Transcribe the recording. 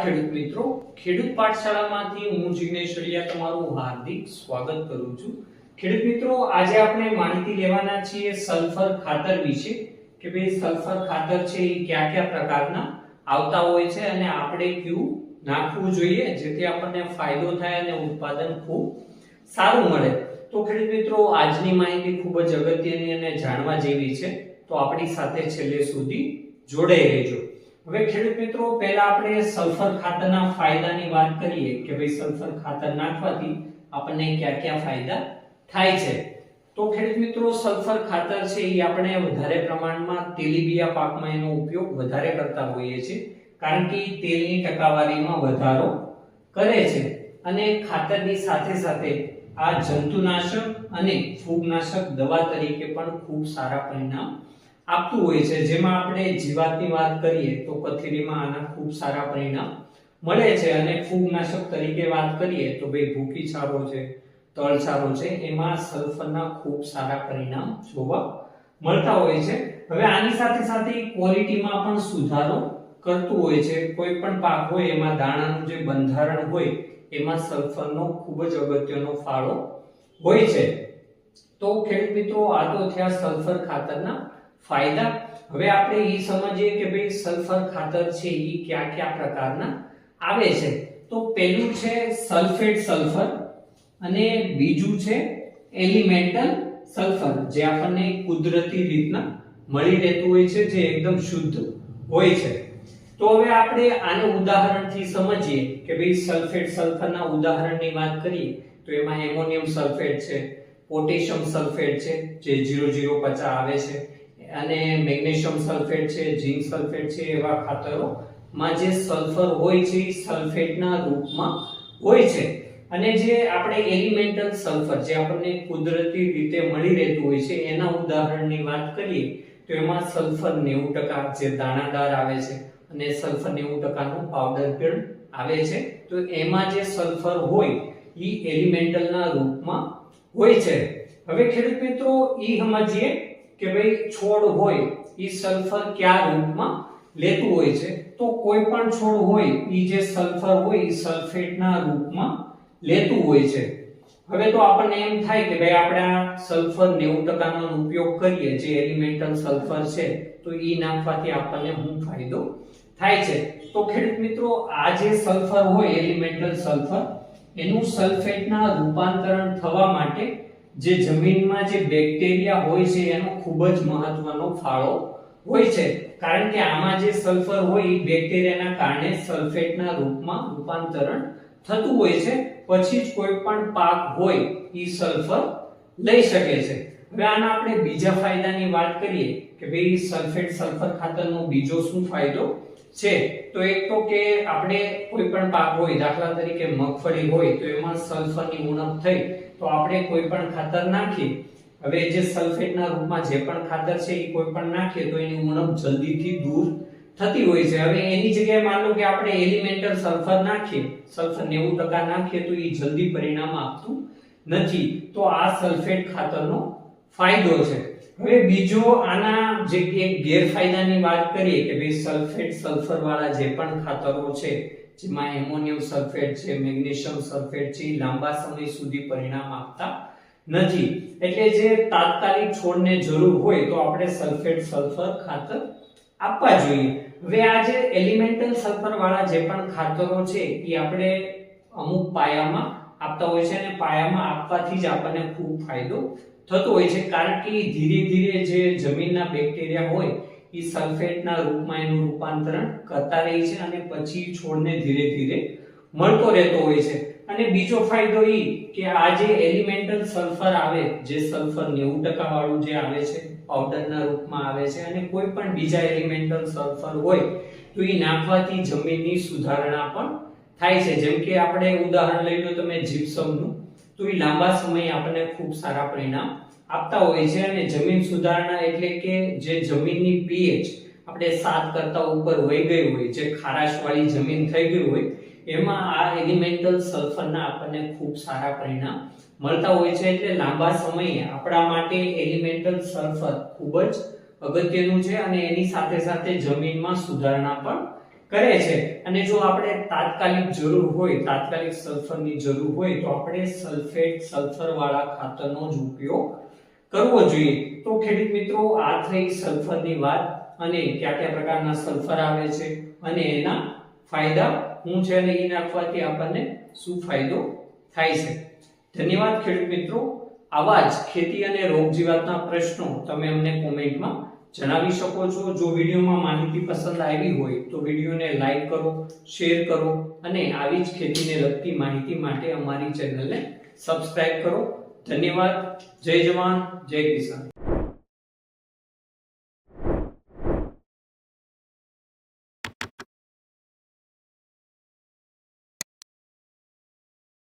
ખેડૂત મિત્રો. ખેડૂત પાઠશાળામાંથી હું જિગ્નેશ અડિયા તમારું હાર્દિક સ્વાગત કરું છું. ખેડૂત મિત્રો, આજે આપણે માહિતી લેવાના છીએ સલ્ફર ખાતર વિશે, કે ભાઈ સલ્ફર ખાતર છે એ કયા કયા પ્રકારના આવતા હોય છે અને આપણે કયું નાખવું જોઈએ, જેથી આપણને ફાયદો થાય અને ઉત્પાદન ખૂબ સારું મળે. તો ખેડૂત મિત્રો, આજની માહિતી ખૂબ જ અગત્યની અને જાણવા જેવી છે. તો આપણી સાથે છેલ્લે સુધી જોડાઈ રહેજો. હવે ખેડૂત મિત્રો, પહેલા આપણે સલ્ફર ખાતરના ફાયદાની વાત કરીએ કે ભાઈ સલ્ફર ખાતર નાખવાથી આપણને કયા કયા ફાયદા થાય છે. તો ખેડૂત મિત્રો, સલ્ફર ખાતર છે એ આપણે વધારે પ્રમાણમાં તેલીબિયા પાકમાં એનો ઉપયોગ વધારે કરતા હોઈએ છીએ, કારણ કે તેલની ટકાવારીમાં વધારો કરે છે અને ખાતરની સાથે સાથે આ જંતુનાશક અને ફૂગનાશક દવા તરીકે પણ ખૂબ સારા પરિણામ આપતું હોય છે. જેમાં આપણે જીવાતની વાત કરીએ તો કથેરીમાં આના ખૂબ સારા પરિણામ મળે છે અને ફૂગનાશક તરીકે વાત કરીએ તો ભાઈ ભૂકી છારો છે તળ છારો છે, એમાં સલ્ફરના ખૂબ સારા પરિણામ જોવા મળતા હોય છે. હવે આની સાથે સાથે ક્વોલિટીમાં પણ સુધારો કરતું હોય છે. કોઈ પણ પાક હોય, એમાં દાણાનું જે બંધારણ હોય, એમાં સલ્ફરનો ખૂબ જ અગત્યનો ફાળો હોય છે. તો ખેડૂત મિત્રો, આ તો થયા સલ્ફર ખાતરના ફાયદા? હવે આપણે એ સમજીએ કે ભાઈ સલ્ફર ખાતર છે એ કયા કયા પ્રકારના આવે છે? તો પહેલું છે સલ્ફેટ સલ્ફર અને બીજું છે એલિમેન્ટલ સલ્ફર, જે આપણને કુદરતી રીતના મળી રહેતું હોય છે, જે એકદમ શુદ્ધ હોય છે. તો હવે આપણે આને ઉદાહરણથી સમજીએ કે ભાઈ સલ્ફેટ સલ્ફરના ઉદાહરણની વાત કરીએ, તો એમાં એમોનિયમ સલ્ફેટ છે, પોટેશિયમ સલ્ફેટ છે, જે 0050 આવે છે. અને મેગ્નેશિયમ સલ્ફેટ છે, ઝિંક સલ્ફેટ છે એવા ખાતરોમાં જે સલ્ફર હોય છે, એ સલ્ફેટના રૂપમાં હોય છે. અને જે આપણે એલિમેન્ટલ સલ્ફર, જે આપણને કુદરતી રીતે મળી રહેતું હોય છે, એના ઉદાહરણની વાત કરીએ, તો એમાં સલ્ફર 90% જે દાણાદાર આવે છે અને સલ્ફર 90% નું પાવડર પણ આવે છે. તો એમાં જે સલ્ફર હોય એ એલિમેન્ટલના રૂપમાં હોય છે. હવે ખેડૂત મિત્રો, ઈ સમજીએ કે ભાઈ છોડ હોય એ સલ્ફર કયા રૂપમાં લેતું હોય છે? તો કોઈ પણ છોડ હોય એ જે સલ્ફર હોય એ સલ્ફેટના રૂપમાં લેતું હોય છે. હવે તો આપણને એમ થાય કે ભાઈ આપણે આ સલ્ફર નેવું ટકાનો ઉપયોગ કરીએ, જે એલિમેન્ટલ સલ્ફર છે, તો એ નાખવાથી આપણને શું ફાયદો થાય છે. તો ખેડૂત મિત્રો, આ જે સલ્ફર હોય એલિમેન્ટલ સલ્ફર એનું સલ્ફેટના રૂપાંતરણ થવા માટે જે જમીનમાં જે બેક્ટેરિયા હોય છે, એનો ખૂબ જ મહત્વનો ફાળો હોય છે. કારણ કે આમાં જે સલ્ફર હોય, એ બેક્ટેરિયાના કારણે સલ્ફેટના રૂપમાં રૂપાંતરણ થતું હોય છે. પછી જ કોઈ પણ પાક હોય, એ સલ્ફર લઈ શકે છે. હવે આના આપણે બીજા ફાયદાની વાત કરીએ કે ભાઈ સલ્ફેટ સલ્ફર ખાતરનો બીજો શું ફાયદો છે? તો એક તો કે આપણે કોઈ પણ પાક હોય, દાખલા તરીકે મગફળી હોય, તો એમાં સલ્ફરની ઉણપ થઈ તો આપણે કોઈ પણ ખાતર નાખીએ, હવે જે સલ્ફેટના રૂપમાં જે પણ ખાતર છે એ કોઈ પણ નાખીએ તો એની ઉણપ જલ્દીથી દૂર થતી હોય છે. હવે એની જગ્યાએ માન કે આપણે એલિમેન્ટલ સલ્ફર નાખીએ, સલ્ફર 90% નાખીએ તો એ જલ્દી પરિણામ આપતું નથી. તો આ સલ્ફેટ ખાતરનો ફાયદો છે. હવે બીજો આના જે એક ગેરફાયદાની વાત કરીએ કે ભાઈ સલ્ફેટ સલ્ફર વાળા જે પણ ખાતરો છે જેમાં એમોનિયમ સલ્ફેટ છે, મેગ્નેશિયમ સલ્ફેટ છે લાંબા સમય સુધી પરિણામ આપતા નથી. એટલે જે તાત્કાલિક છોડને જરૂર હોય તો આપણે સલ્ફેટ, સલ્ફર ખાતર આપવા જોઈએ. હવે આ જે એલિમેન્ટલ સલ્ફર વાળા જે પણ ખાતરો છે, એ આપણે અમુક પાયામાં આપતા હોય છે અને પાયામાં આપવાથી જ આપણને ખૂબ ફાયદો થતો હોય છે. કારણ કે ધીરે ધીરે જે જમીનના બેક્ટેરિયા હોય એ સલ્ફેટના રૂપમાં એનું રૂપાંતરણ કરતા રહે છે અને પછી છોડને ધીરે ધીરે મળતો રહેતો હોય છે. અને બીજો ફાયદો ઈ કે આ જે એલિમેન્ટલ સલ્ફર આવે, જે સલ્ફર 90% વાળું જે આવે છે પાવડરના રૂપમાં આવે છે અને કોઈ પણ બીજા એલિમેન્ટલ સલ્ફર હોય, તો એ નાખવાથી જમીનની સુધારણા પણ થાય છે. જેમ કે આપણે ઉદાહરણ લઈ લો તમે જીપ્સમનું તો એ લાંબા સમયે આપણને ખૂબ સારા પરિણામ આપતા હોય છે અને જમીન સુધારણા એટલે કે જે જમીનની પીએચ આપણે સાત કરતા ઉપર વહી ગઈ હોય, જે ખારાશવાળી જમીન થઈ ગઈ હોય, એમાં આ એલિમેન્ટલ સલ્ફરના આપણને ખૂબ સારા પરિણામ મળતા હોય છે એટલે લાંબા સમયે આપણા માટે એલિમેન્ટલ સલ્ફર ખૂબ જ અગત્યનું છે અને એની સાથે સાથે જમીનમાં સુધારણા પણ કરે છે. અને જો આપણે તાત્કાલિક જરૂર હોય, તાત્કાલિક સલ્ફરની જરૂર હોય, તો આપણે સલ્ફેટ સલ્ફરવાળા ખાતરનો જ ઉપયોગ કરવો જોઈએ. તો ખેડૂત મિત્રો, આ થઈ સલ્ફરની વાત અને કયા કયા પ્રકારના સલ્ફર આવે છે અને એના ફાયદા શું છે અને એ નાખવાથી આપણને શું ફાયદો થાય છે. ધન્યવાદ ખેડૂત મિત્રો. આવા જ ખેતી અને રોગ જીવાતના પ્રશ્નો તમે અમને કોમેન્ટમાં જણાવી શકો છો. જો વિડીયોમાં માહિતી પસંદ આવી હોય તો વિડીયોને લાઈક કરો, શેર કરો અને આવી જ ખેતીને લગતી માહિતી માટે અમારી ચેનલને સબસ્ક્રાઈબ કરો. ધન્યવાદ. જય જવાન જય કિસાન.